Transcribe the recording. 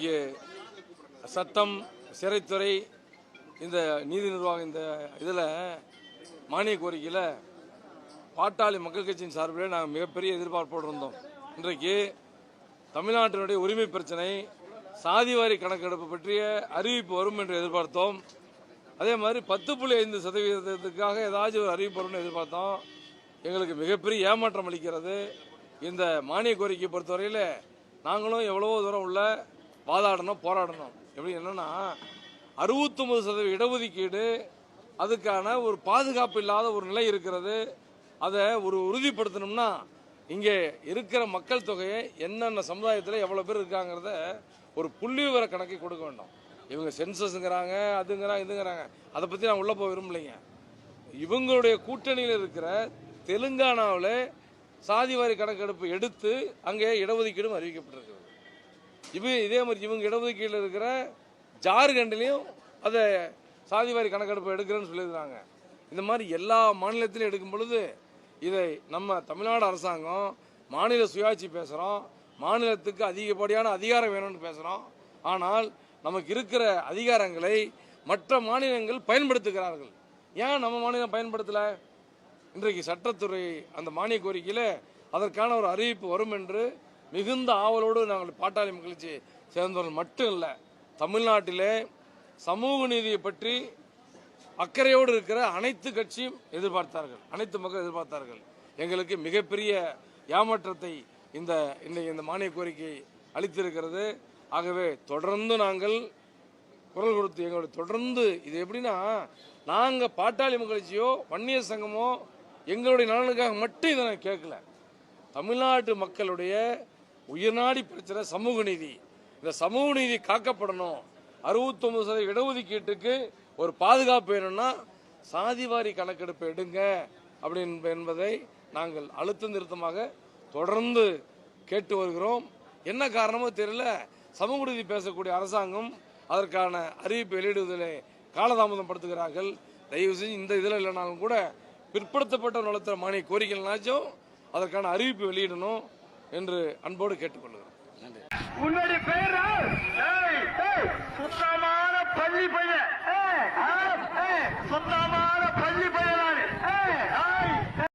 இன்றைக்கு சட்டம் சிறைத்துறை இந்த நீதி நிர்வாகம் இந்த இதில் மானிய கோரிக்கையில் பாட்டாளி மக்கள் கட்சியின் சார்பில் நாங்கள் மிகப்பெரிய எதிர்பார்ப்போடு இருந்தோம் இன்றைக்கு தமிழ்நாட்டினுடைய உரிமை பிரச்சனை சாதிவாரி கணக்கெடுப்பு பற்றிய அறிவிப்பு வரும் என்று எதிர்பார்த்தோம். அதே மாதிரி பத்து புள்ளி ஐந்து சதவீதத்துக்காக ஏதாச்சும் ஒரு அறிவிப்பு வரும்னு எதிர்பார்த்தோம். எங்களுக்கு மிகப்பெரிய ஏமாற்றம் அளிக்கிறது. இந்த மானிய கோரிக்கையை பொறுத்தவரையில் நாங்களும் எவ்வளவோ தூரம் உள்ள வாதாடணும் போராடணும். எப்படி என்னன்னா அறுபத்தொம்பது சதவீத இடஒதுக்கீடு அதுக்கான ஒரு பாதுகாப்பு இல்லாத ஒரு நிலை இருக்கிறது. அதை ஒரு உறுதிப்படுத்தணும்னா இங்கே இருக்கிற மக்கள் தொகையை என்னென்ன சமுதாயத்தில் எவ்வளோ பேர் இருக்காங்கிறத ஒரு புள்ளி விவர கணக்கை கொடுக்க வேண்டும். இவங்க சென்சஸ்ங்கிறாங்க அதுங்கிறாங்க இதுங்கிறாங்க. அதை பற்றி நான் உள்ளே போக விரும்பலைங்க. இவங்களுடைய கூட்டணியில் இருக்கிற தெலுங்கானாவில் சாதிவாரி கணக்கெடுப்பு எடுத்து அங்கே இடஒதுக்கீடும் அறிவிக்கப்பட்டிருக்கிறது. இவங்க இதே மாதிரி இவங்க இடஒதுக்கீட்டில் இருக்கிற ஜார்க்கண்ட்லேயும் அதை சாதிவாரி கணக்கெடுப்பு எடுக்கிறேன்னு சொல்லியிருக்கிறாங்க. இந்த மாதிரி எல்லா மாநிலத்திலும் எடுக்கும் பொழுது இதை நம்ம தமிழ்நாடு அரசாங்கம் மாநில சுயாட்சி பேசுகிறோம் மாநிலத்துக்கு அதிகப்படியான அதிகாரம் வேணும்னு பேசுகிறோம் ஆனால் நமக்கு இருக்கிற அதிகாரங்களை மற்ற மாநிலங்கள் பயன்படுத்துகிறார்கள். ஏன் நம்ம மாநிலம் பயன்படுத்தலை? இன்றைக்கு சட்டத்துறை அந்த மானிய கோரிக்கையில் அதற்கான ஒரு அறிவிப்பு வரும் என்று மிகுந்த ஆவலோடு நாங்கள் பாட்டாளி மக்களுக்கு சேர்ந்தவர்கள் மட்டும் இல்லை தமிழ்நாட்டிலே சமூக நீதியை பற்றி அக்கறையோடு இருக்கிற அனைத்து கட்சியும் எதிர்பார்த்தார்கள். அனைத்து மக்கள் எதிர்பார்த்தார்கள். எங்களுக்கு மிகப்பெரிய ஏமாற்றத்தை இந்த இன்றைக்கு இந்த மானிய கோரிக்கை அளித்திருக்கிறது. ஆகவே தொடர்ந்து நாங்கள் குரல் கொடுத்து எங்களுடைய தொடர்ந்து இது எப்படின்னா நாங்கள் பாட்டாளி மக்களச்சியோ வன்னியர் சங்கமோ எங்களுடைய நலனுக்காக மட்டும் இதை நான் கேட்கல. தமிழ்நாட்டு மக்களுடைய உயிர்நாடி பிரச்சனை சமூக நீதி. இந்த சமூக நீதி காக்கப்படணும். அறுபத்தொன்பது சதவீத இடஒதுக்கீட்டுக்கு ஒரு பாதுகாப்பு வேணும்னா சாதிவாரி கணக்கெடுப்பு எடுங்க. அப்படின் என்பதை நாங்கள் அழுத்த நிறுத்தமாக தொடர்ந்து கேட்டு வருகிறோம். என்ன காரணமோ தெரியல. சமூக நீதி பேசக்கூடிய அரசாங்கம் அதற்கான அறிவிப்பு வெளியிடுவதில் காலதாமதம் படுத்துகிறார்கள். தயவு செஞ்சு இந்த இதில் இல்லைனாலும் கூட பிற்படுத்தப்பட்ட நலத்திற மானிய கோரிக்கைகள்னாச்சும் அதற்கான அறிவிப்பு வெளியிடணும். என்று அன்போடு கேட்டுக்கொள்கிறோம். நன்றி. உன்னுடைய பேரா சுத்தமான பள்ளி பையன். ஏய், சுத்தமான பள்ளி பையன்.